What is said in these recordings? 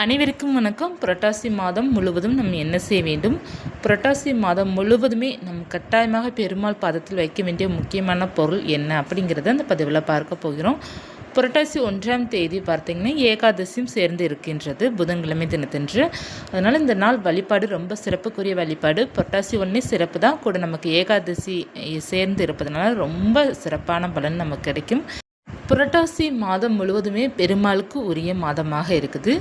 அனைவருக்கும் வணக்கம். புரட்டாசி மாதம் முழுவதும் நம்ம என்ன செய்ய வேண்டும்? புரட்டாசி மாதம் முழுவதுமே நம் கட்டாயமாக பெருமாள் பாதத்தில் வைக்க வேண்டிய முக்கியமான பொருள் என்ன அப்படிங்கிறத அந்த பதிவில் பார்க்க போகிறோம். புரட்டாசி ஒன்றாம் தேதி பார்த்திங்கன்னா ஏகாதசியும் சேர்ந்து இருக்கின்றது புதன்கிழமை தினத்தன்று. அதனால் இந்த நாள் வழிபாடு ரொம்ப சிறப்புக்குரிய வழிபாடு. புரட்டாசி ஒன்றே சிறப்பு தான் கூட நமக்கு ஏகாதசி சேர்ந்து இருப்பதனால ரொம்ப சிறப்பான பலன் நமக்கு கிடைக்கும். புரட்டாசி மாதம் முழுவதுமே பெருமாளுக்கு உரிய மாதமாக இருக்குது.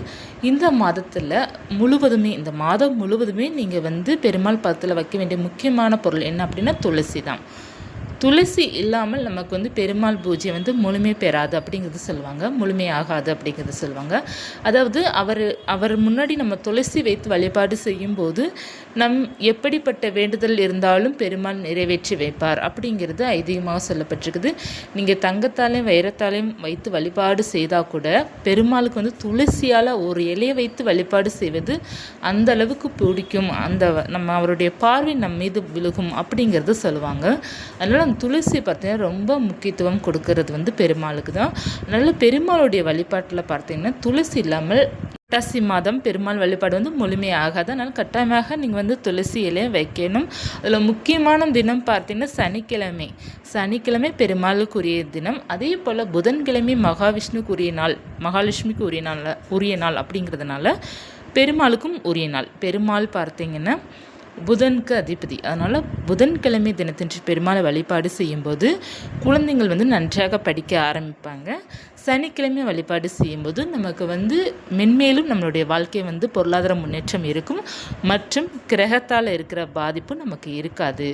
இந்த மாதத்தில் முழுவதுமே இந்த மாதம் முழுவதுமே நீங்கள் வந்து பெருமாள் பதத்தில் வைக்க வேண்டிய முக்கியமான பொருள் என்ன அப்படின்னா துளசி தான் துளசி இல்லாமல் நமக்கு வந்து பெருமாள் பூஜை வந்து முழுமை பெறாது அப்படிங்கிறது சொல்லுவாங்க. முழுமையாகாது அப்படிங்கிறது சொல்லுவாங்க. அதாவது அவர் அவர் முன்னாடி நம்ம துளசி வைத்து வழிபாடு செய்யும்போது நம் எப்படிப்பட்ட வேண்டுதல் இருந்தாலும் பெருமாள் நிறைவேற்றி வைப்பார் அப்படிங்கிறது ஐதீகமாக சொல்லப்பட்டிருக்குது. நீங்கள் தங்கத்தாலையும் வைரத்தாலையும் வைத்து வழிபாடு செய்தால் கூட பெருமாளுக்கு வந்து துளசியால் ஒரு இலையை வைத்து வழிபாடு செய்வது அந்த அளவுக்கு பிடிக்கும். அந்த நம்ம அவருடைய பார்வை நம் மீது விழுகும் அப்படிங்கிறது சொல்லுவாங்க. அதனால் துளசி பார்த்தீங்கன்னா ரொம்ப முக்கியத்துவம் கொடுக்கறது வந்து பெருமாளுக்கு தான். அதனால் பெருமாளுடைய வழிபாட்டில் பார்த்தீங்கன்னா துளசி இல்லாமல் புரட்டாசி மாதம் பெருமாள் வழிபாடு வந்து முழுமையாகாது அதனால் கட்டாயமாக நீங்கள் வந்து துளசி இலையை வைக்கணும். அதில் முக்கியமான தினம் பார்த்தீங்கன்னா சனிக்கிழமை. சனிக்கிழமை பெருமாளுக்குரிய தினம். அதே போல் புதன்கிழமை மகாவிஷ்ணுக்குரிய நாள் மகாலட்சுமிக்கு உரிய நாள் உரிய நாள் அப்படிங்கிறதுனால பெருமாளுக்கும் உரிய நாள். பெருமாள் பார்த்தீங்கன்னா புதனுக்கு அதிபதி. அதனால் புதன்கிழமை தினத்தன்று பெருமாளை வழிபாடு செய்யும்போது குழந்தைங்கள் வந்து நன்றாக படிக்க ஆரம்பிப்பாங்க. சனிக்கிழமை வழிபாடு செய்யும்போது நமக்கு வந்து மென்மேலும் நம்மளுடைய வாழ்க்கை வந்து பொருளாதார முன்னேற்றம் இருக்கும். மற்றும் கிரகத்தால் இருக்கிற பாதிப்பு நமக்கு இருக்காது.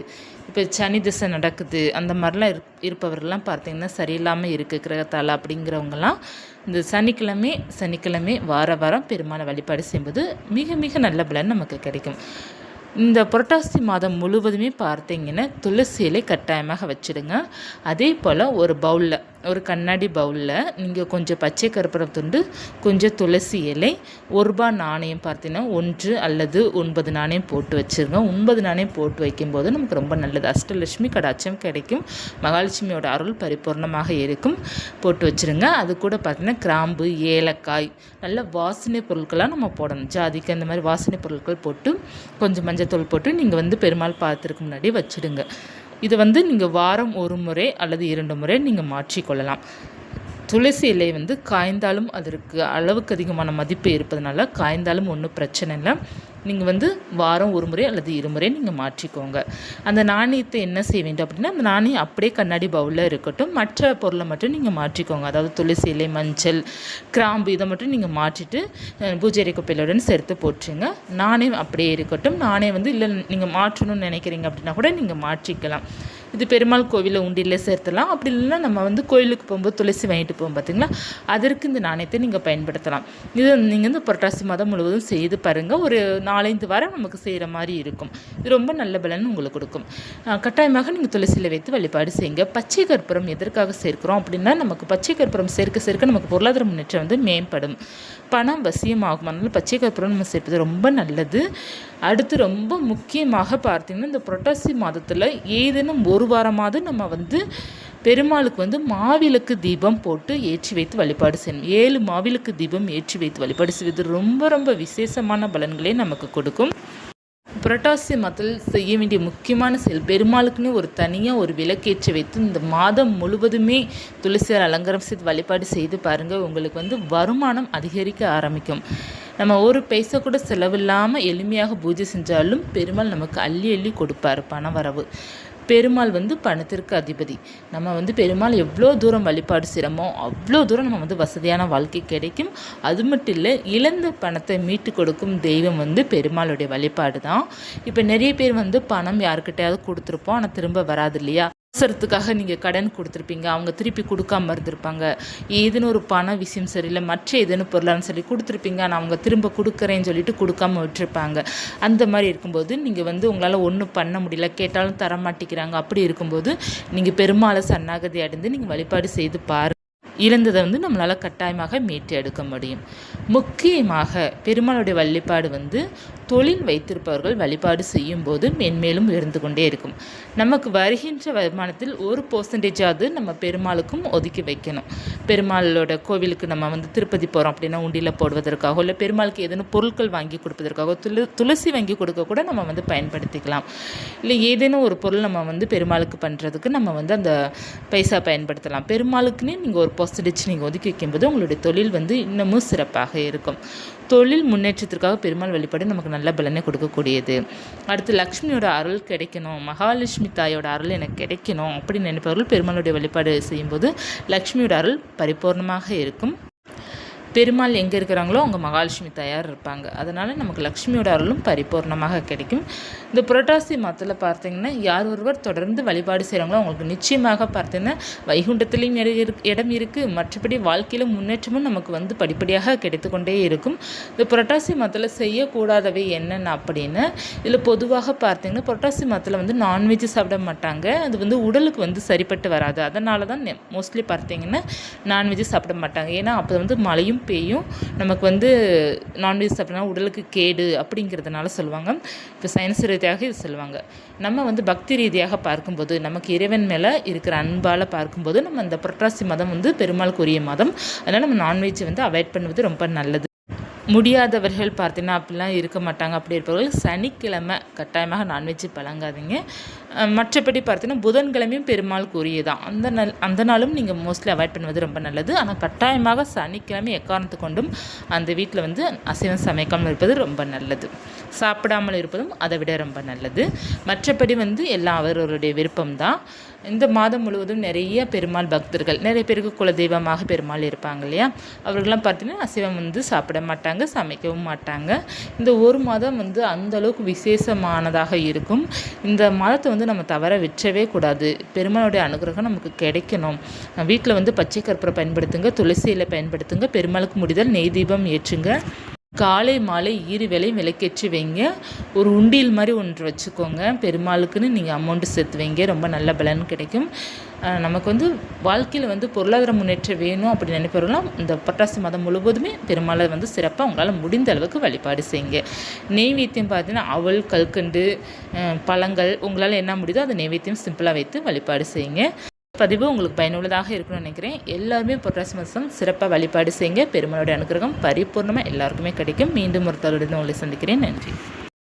இப்போ சனி திசை நடக்குது அந்த மாதிரிலாம் இருப் இருப்பவர்கள்லாம் பார்த்திங்கன்னா சரியில்லாமல் இருக்குது கிரகத்தால் அப்படிங்கிறவங்கலாம் இந்த சனிக்கிழமை சனிக்கிழமை வார வாரம் பெருமாளை வழிபாடு செய்யும்போது மிக மிக நல்ல பலன் நமக்கு கிடைக்கும். இந்த புரட்டாசி மாதம் முழுவதுமே பார்த்தீங்கன்னா துளசி இலை கட்டாயமாக வச்சுடுங்க. அதே போல் ஒரு பவுலில் ஒரு கண்ணாடி பவுலில் நீங்கள் கொஞ்சம் பச்சை கருப்பரம் துண்டு கொஞ்சம் துளசி இலை ஒரு ரூபா நாணயம் பார்த்தீங்கன்னா ஒன்று அல்லது ஒன்பது நாணயம் போட்டு வச்சுருங்க. ஒன்பது நாணயம் போட்டு வைக்கும்போது நமக்கு ரொம்ப நல்லது. அஷ்டலட்சுமி கடாட்சம் கிடைக்கும். மகாலட்சுமியோட அருள் பரிபூர்ணமாக இருக்கும். போட்டு வச்சுருங்க. அது கூட பார்த்திங்கன்னா கிராம்பு ஏலக்காய் நல்ல வாசனை பொருட்களாக நம்ம போடணும். ஜாதிக்கு அந்த மாதிரி வாசனை பொருட்கள் போட்டு கொஞ்சம் மஞ்சள் தூள் போட்டு நீங்கள் வந்து பெருமாள் பார்த்துருக்கு முன்னாடி வச்சுடுங்க. இது வந்து நீங்கள் வாரம் ஒரு முறை அல்லது இரண்டு முறை நீங்கள் மாற்றிக்கொள்ளலாம். துளசி இலை வந்து காய்ந்தாலும் அதற்கு அளவுக்கு அதிகமான மதிப்பு இருப்பதனால காய்ந்தாலும் ஒன்றும் பிரச்சனை இல்லை. நீங்கள் வந்து வாரம் ஒரு முறை அல்லது இருமுறை நீங்கள் மாற்றிக்கோங்க. அந்த நாணயத்தை என்ன செய்ய வேண்டும் அப்படின்னா அந்த நாணயம் அப்படியே கண்ணாடி பவுலில் இருக்கட்டும் மற்ற பொருளை மட்டும் நீங்கள் மாற்றிக்கோங்க. அதாவது துளசி இலை மஞ்சள் கிராம்பு இதை மட்டும் நீங்கள் மாற்றிட்டு பூஜை குப்பையிலுடன் சேர்த்து போட்டுருங்க. நாணயம் அப்படியே இருக்கட்டும். நாணயம் வந்து இல்லை நீங்கள் மாற்றணும்னு நினைக்கிறீங்க அப்படின்னா கூட நீங்கள் மாற்றிக்கலாம். இது பெருமாள் கோவிலில் உண்டியில் சேர்த்தலாம். அப்படி இல்லைன்னா நம்ம வந்து கோயிலுக்கு போகும்போது துளசி வாங்கிட்டு போவோம் பார்த்தீங்களா அதற்கு இந்த நாணயத்தை நீங்கள் பயன்படுத்தலாம். இது நீங்கள் வந்து புரட்டாசி மாதம் முழுவதும் செய்து பாருங்கள் ஒரு நாலஞ்சு வாரம் நமக்கு செய்கிற மாதிரி இருக்கும். இது ரொம்ப நல்ல பலன் உங்களுக்கு கொடுக்கும். கட்டாயமாக நீங்கள் துளசியில் வைத்து வழிபாடு செய்யுங்க. பச்சை கற்பூரம் எதற்காக சேர்க்கிறோம் அப்படின்னா நமக்கு பச்சை கற்பூரம் சேர்க்க சேர்க்க நமக்கு பொருளாதார முன்னேற்றம் வந்து மேம்படும். பணம் வசியமாகும் அதனால் பச்சை கற்பூரம் நம்ம சேர்ப்பது ரொம்ப நல்லது. அடுத்து ரொம்ப முக்கியமாக பார்த்தீங்கன்னா இந்த புரட்டாசி மாதத்தில் ஏதேனும் ஒரு ஒரு வாரமாவது நம்ம வந்து பெருமாளுக்கு வந்து மாவிளக்கு தீபம் போட்டு ஏற்றி வைத்து வழிபாடு செய்யணும் ஏழு மாவிளக்கு தீபம் ஏற்றி வைத்து வழிபாடு செய்வது ரொம்ப ரொம்ப விசேஷமான பலன்களை நமக்கு கொடுக்கும். புரட்டாசி மாதத்தில் செய்ய வேண்டிய முக்கியமான செயல் பெருமாளுக்குன்னு ஒரு தனியாக ஒரு விளக்கேற்றி வைத்து இந்த மாதம் முழுவதுமே துளசியார் அலங்காரம் செய்து வழிபாடு செய்து பாருங்கள் உங்களுக்கு வந்து வருமானம் அதிகரிக்க ஆரம்பிக்கும். நம்ம ஒரு பைசா கூட செலவில்லாமல் எளிமையாக பூஜை செஞ்சாலும் பெருமாள் நமக்கு அள்ளி அள்ளி கொடுப்பார் பண வரவு. பெருமாள் வந்து பணத்திற்கு அதிபதி. நம்ம வந்து பெருமாள் எவ்வளோ தூரம் வழிபாடு செய்கிறோமோ அவ்வளோ தூரம் நம்ம வந்து வசதியான வாழ்க்கை கிடைக்கும். அது மட்டும் இல்லை இழந்த பணத்தை மீட்டு கொடுக்கும் தெய்வம் வந்து பெருமாளுடைய வழிபாடு தான் இப்போ நிறைய பேர் வந்து பணம் யாருக்கிட்டையாவது கொடுத்துருப்போம் ஆனால் திரும்ப வராது இல்லையா? அவசரத்துக்காக நீங்கள் கடன் கொடுத்துருப்பீங்க. அவங்க திருப்பி கொடுக்காம இருந்திருப்பாங்க. ஏதுன்னு ஒரு பண விஷயம் சரியில்லை மற்ற ஏதேன்னு பொருளான்னு சொல்லி கொடுத்துருப்பீங்க. ஆனால் அவங்க திரும்ப கொடுக்குறேன்னு சொல்லிட்டு கொடுக்காம விட்டுருப்பாங்க. அந்த மாதிரி இருக்கும்போது நீங்கள் வந்து உங்களால் ஒன்றும் பண்ண முடியல. கேட்டாலும் தர மாட்டேங்கிறாங்க. அப்படி இருக்கும்போது நீங்கள் பெருமாளை சன்னாகதி அடைந்து நீங்கள் வழிபாடு செய்து பாரு. இழந்ததை வந்து நம்மளால் கட்டாயமாக மீட்டு எடுக்க முடியும். முக்கியமாக பெருமாளுடைய வழிபாடு வந்து தொழில் வைத்திருப்பவர்கள் வழிபாடு செய்யும்போது மென்மேலும் உயர்ந்து கொண்டே இருக்கும். நமக்கு வருகின்ற வருமானத்தில் ஒரு பர்சன்டேஜாவது நம்ம பெருமாளுக்கும் ஒதுக்கி வைக்கணும். பெருமாளோட கோவிலுக்கு நம்ம வந்து திருப்பதி போகிறோம் அப்படின்னா உண்டியில் போடுவதற்காக இல்லை பெருமாளுக்கு ஏதேனும் பொருட்கள் வாங்கி கொடுப்பதற்காக துளு துளசி வாங்கி கொடுக்க கூட நம்ம வந்து பயன்படுத்திக்கலாம். இல்லை ஏதேனும் ஒரு பொருள் நம்ம வந்து பெருமாளுக்கு பண்ணுறதுக்கு நம்ம வந்து அந்த பைசா பயன்படுத்தலாம். பெருமாளுக்குன்னே நீங்கள் ஒரு பர்சன்டேஜ் நீங்கள் ஒதுக்கி வைக்கும்போது உங்களுடைய தொழில் வந்து இன்னமும் சிறப்பாக இருக்கும். தொழில் முன்னேற்றத்திற்காக பெருமாள் வழிபாடு நமக்கு நல்ல பலனை கொடுக்கக்கூடியது. அடுத்து லக்ஷ்மியோட அருள் கிடைக்கணும். மகாலட்சுமி தாயோட அருள் எனக்கு கிடைக்கணும் அப்படின்னு நினைப்பவர்கள் பெருமாளுடைய வழிபாடு செய்யும்போது லக்ஷ்மியோட அருள் பரிபூர்ணமாக இருக்கும். பெருமாள் எங்கே இருக்கிறாங்களோ அங்கே மகாலட்சுமி தயார் இருப்பாங்க. அதனால் நமக்கு லக்ஷ்மியோட அருளும் பரிபூர்ணமாக கிடைக்கும். இந்த புரட்டாசி மாதத்தில் பார்த்தீங்கன்னா யார் ஒருவர் தொடர்ந்து வழிபாடு செய்கிறாங்களோ அவங்களுக்கு நிச்சயமாக பார்த்தீங்கன்னா வைகுண்டத்துலேயும் இடம் இருக்குது மற்றபடி வாழ்க்கையில் முன்னேற்றமும் நமக்கு வந்து படிப்படியாக கிடைத்து கொண்டே இருக்கும். இந்த புரட்டாசி மாதத்தில் செய்யக்கூடாதவை என்னென்ன அப்படின்னு இதில் பொதுவாக பார்த்தீங்கன்னா புரட்டாசி மாதத்தில் வந்து நான்வெஜ் சாப்பிட மாட்டாங்க. அது வந்து உடலுக்கு வந்து சரிப்பட்டு வராது. அதனால தான் மோஸ்ட்லி பார்த்தீங்கன்னா நான்வெஜ் சாப்பிட மாட்டாங்க. ஏன்னா அப்போ வந்து மழையும் பேயும் நமக்கு வந்து நான்வெஜ் சாப்பிட்னா உடலுக்கு கேடு அப்படிங்கிறதுனால சொல்லுவாங்க. இப்போ சயின்ஸ் ரீதியாக இது சொல்லுவாங்க. நம்ம வந்து பக்தி ரீதியாக பார்க்கும்போது நமக்கு இறைவன் மேலே இருக்கிற அன்பால் பார்க்கும்போது நம்ம அந்த புரட்டாசி மதம் வந்து பெருமாளுக்குரிய மதம் அதனால் நம்ம நான்வெஜ் வந்து அவாய்ட் பண்ணுவது ரொம்ப நல்லது. முடியாதவர்கள் பார்த்தீங்கன்னா அப்படிலாம் இருக்க மாட்டாங்க. அப்படி இருப்பவர்கள் சனிக்கிழமை கட்டாயமாக நான்வெஜ் பழங்காதீங்க. மற்றபடி பார்த்தீங்கன்னா புதன்கிழமையும் பெருமாள் கூறியதான் அந்த நாள் அந்த நாளும் நீங்கள் மோஸ்ட்லி அவாய்ட் பண்ணுவது ரொம்ப நல்லது. ஆனால் கட்டாயமாக சனிக்கிழமை எக்காரணத்து கொண்டும் அந்த வீட்டில் வந்து அசைவம் சமைக்காமல் இருப்பது ரொம்ப நல்லது. சாப்பிடாமல் இருப்பதும் அதை விட ரொம்ப நல்லது. மற்றபடி வந்து எல்லாம் அவரவருடைய விருப்பம்தான். இந்த மாதம் முழுவதும் நிறைய பெருமாள் பக்தர்கள் நிறைய பேருக்கு குலதெய்வமாக பெருமாள் இருப்பாங்க இல்லையா? அவர்கள்லாம் பார்த்தீங்கன்னா அசைவம் வந்து சாப்பிட மாட்டாங்க சமைக்கவும் மாட்டாங்க. இந்த ஒரு மாதம் வந்து அந்த அளவுக்கு விசேஷமானதாக இருக்கும். இந்த மாதத்தை வந்து நம்ம தவற விற்றவே கூடாது. பெருமாளுடைய அனுகிரகம் நமக்கு கிடைக்கணும். வீட்டில் வந்து பச்சை கற்பூரம் பயன்படுத்துங்க துளசியில் பயன்படுத்துங்க பெருமாளுக்கு முடிதல் நெய் தீபம் ஏற்றுங்க. காலை மாலை இரு வேலையும் விளக்கேற்றி வைங்க. ஒரு உண்டியல் மாதிரி ஒன்று வச்சுக்கோங்க. பெருமாளுக்குன்னு நீங்கள் அமௌண்ட்டு சேர்த்து வைங்க. ரொம்ப நல்ல பலன் கிடைக்கும். நமக்கு வந்து வாழ்க்கையில் வந்து பொருளாதார முன்னேற்றம் வேணும் அப்படி நினைப்பவர்களும் இந்த புரட்டாசி மதம் முழுவதுமே பெருமாளை வந்து சிறப்பாக உங்களால் முடிந்த அளவுக்கு வழிபாடு செய்யுங்க. நெய்வேத்தியம் பார்த்தீங்கன்னா அவள் கல்கண்டு பழங்கள் உங்களால் என்ன முடியுதோ அந்த நெய்வேத்தியம் சிம்பிளாக வைத்து வழிபாடு செய்யுங்க. பதிவு உங்களுக்கு பயனுள்ளதாக இருக்கும்னு நினைக்கிறேன். எல்லாருமே புரட்டாசி மாதம் சிறப்பாக வழிபாடு செய்யுங்க. பெருமாளுடைய அனுகிரகம் பரிபூர்ணமாக எல்லாருக்குமே கிடைக்கும். மீண்டும் ஒரு தருடன் உங்களை சந்திக்கிறேன். நன்றி.